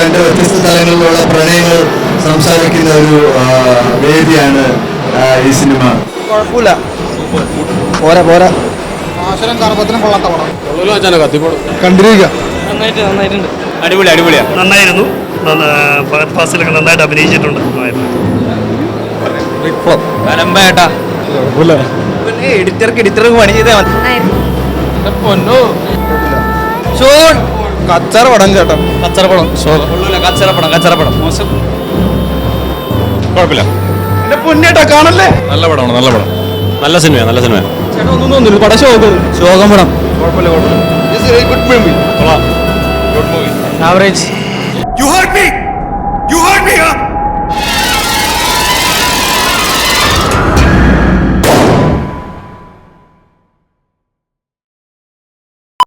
രണ്ട് വ്യത്യസ്ത തലങ്ങളിലുള്ള പ്രണയങ്ങൾ സംസാരിക്കുന്ന ഒരു വേദിയാണ് ഈ സിനിമ. കുഴപ്പമില്ല. പോരാ പോരാ. നന്നായിട്ടുണ്ട്. അടിപൊളി അടിപൊളിയാ. നന്നായിരുന്നു. നന്നായിട്ട് അഭിനയിച്ചിട്ടുണ്ട്. എഡിറ്റർക്ക് എഡിറ്റർക്ക് പണി ചെയ്താൽ മതി. കച്ചറ പടം ചേട്ടാ കച്ചറ പടം കച്ചറപ്പടം കച്ചറപ്പടം. മോശം. കുഴപ്പമില്ല. എന്റെ പൊന്നേട്ടാ കാണല്ലേ? നല്ല പടമാണ് നല്ല പടം. നല്ല സിനിമയാണ് നല്ല സിനിമ ചേട്ടാ ഒന്നും തോന്നുന്നു പടം ശോകം. ശോകം പടം. കൊള്ളാം. Good movie average